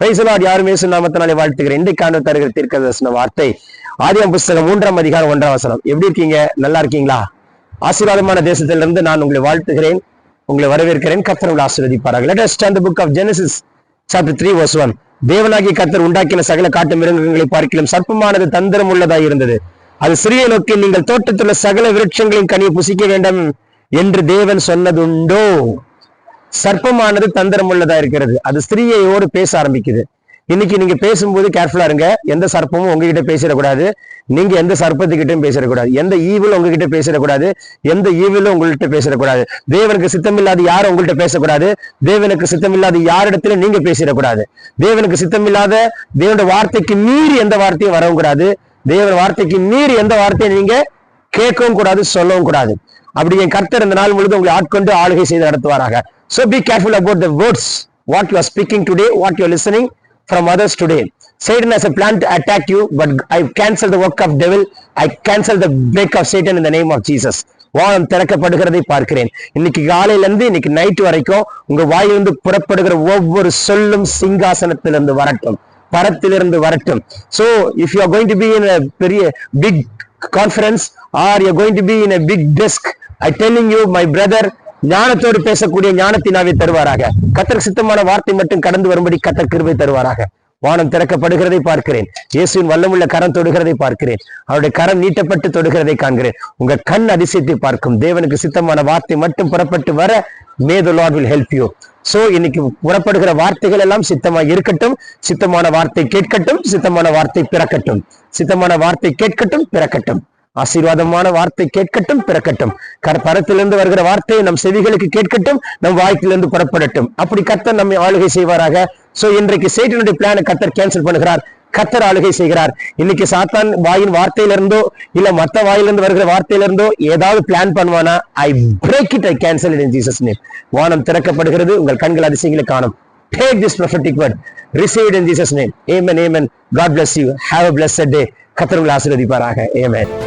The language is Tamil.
பைசலாட் யாரும் இயேசு நாமத்தினாலே வாழ்த்துகிறேன். இன்றைக்கான தருகிற தீர்க்க தரிசன வார்த்தை. ஆதியம் புஸ்தகம் மூன்றாம் அதிகாரம் ஒன்றாம் வசனம். எப்படி இருக்கீங்க? நல்லா இருக்கீங்களா? ஆசீர்வாதமான தேசத்திலிருந்து நான் உங்களை வாழ்த்துகிறேன். உங்களை வரவேற்கிறேன். கத்தர் உங்களை ஆசீர்வதிப்பார்கள் let stand book of book of genesis chapter 3 verse 1 தேவனாகிய கர்த்தர் உண்டாக்கின சகல காட்டு மிருகங்களை பார்க்கலாம் சர்ப்பமானது தந்திரம் உள்ளதாக இருந்தது. அது சிறிய நோக்கி நீங்கள் தோட்டத்துள்ள சகல விருட்சங்களின் கனியை புசிக்க வேண்டும் என்று தேவன் சொன்னதுண்டோ? சர்ப்பமானது தந்திரம் உள்ளதா இருக்கிறது. அது ஸ்திரீயோடு பேச ஆரம்பிக்குது. இன்னைக்கு நீங்க பேசும்போது கேர்ஃபுல்லா இருங்க. எந்த சர்ப்பமும் உங்ககிட்ட பேசிடக்கூடாது. நீங்க எந்த சர்ப்பத்துக்கிட்டையும் பேசிடக்கூடாது. எந்த ஈவிலும் உங்ககிட்ட பேசிடக்கூடாது. எந்த ஈவிலும் உங்கள்கிட்ட பேசிடக்கூடாது. தேவனுக்கு சித்தமில்லாத யாரும் உங்கள்கிட்ட பேசக்கூடாது. தேவனுக்கு சித்தமில்லாத யாரிடத்திலும் நீங்க பேசிடக்கூடாது. தேவனுக்கு சித்தமில்லாத தேவனுடைய வார்த்தைக்கு மீறி எந்த வார்த்தையும் வரவும் கூடாது. தேவன் வார்த்தைக்கு மீறி எந்த வார்த்தையும் நீங்க கேட்கவும் கூடாது சொல்லவும் கூடாது. அப்படி என் கர்த்தர் இந்த நாள் முழுது உங்களை ஆட்கொண்டு ஆளுகை செய்து நடத்துவாராக so be careful about the words what you are speaking today what you listening from others today Satan has a plan to attack you, but I cancel the work of devil. I cancel the break of Satan இந்த நேம் ஆஃப் ஜீசஸ் Jesus. வானம் திறக்கப்படுகிறதை பார்க்கிறேன் இன்னைக்கு காலையிலிருந்து இன்னைக்கு நைட் வரைக்கும் உங்க வாயிலிருந்து புறப்படுகிற ஒவ்வொரு சொல்லும் சிங்காசனத்திலிருந்து வரட்டும் பரத்திலிருந்து வரட்டும் so if you are going to be in பெரிய big conference are you going to be in big desk I telling you my brother ஞானத்தோடு பேசக்கூடிய ஞானத்தினாவே தருவாராக. கத்தர் சித்தமான வார்த்தை மட்டும் கடந்து வரும்படி கத்தர் கிருபை தருவாராக. வானம் திறக்கப்படுகிறதை பார்க்கிறேன். இயேசுவின் வல்லமுள்ள கரம் தொடுகிறதை பார்க்கிறேன். அவருடைய கரம் நீட்டப்பட்டு தொடுகிறதை காண்கிறேன். உங்க கண் அதிசயத்தை பார்க்கும். தேவனுக்கு சித்தமான வார்த்தை மட்டும் புறப்பட்டு வர may the Lord will help you so இன்னைக்கு புறப்படுகிற வார்த்தைகள் எல்லாம் சித்தமா இருக்கட்டும். சித்தமான வார்த்தை கேட்கட்டும். சித்தமான வார்த்தை பிறக்கட்டும். சித்தமான வார்த்தை கேட்கட்டும் பிறக்கட்டும். ஆசீர்வாதமான வார்த்தை கேட்கட்டும் பிறக்கட்டும் கரத்திலிருந்து வருகிற வார்த்தை நம் செவிகளுக்கு கேட்கட்டும் நம் வாய்க்கிலிருந்து புறப்படட்டும் அப்படி கத்தர் நம்மை ஆளுகை செய்வாராக சோ இன்றைக்கு சேட்டனுடைய பிளானை கத்தர் கேன்சல் பண்ணுகிறார் கத்தர் ஆளுகை செய்கிறார் இன்னைக்கு சாத்தான் வாயின் வார்த்தையிலிருந்தோ இல்ல மத்த வாயிலிருந்து வருகிற வார்த்தையிலிருந்தோ ஏதாவது பிளான் பண்ணுவானா I break it I cancel in Jesus name வானம் திறக்கப்படுகிறது உங்கள் கண்கள் அதிசயங்களை காணும் Take this prophetic word. Receive it in Jesus' name. Amen. Amen. God bless you. Have a blessed day. கத்தர் உங்களை ஆசீர்வதிப்பாராக. Amen.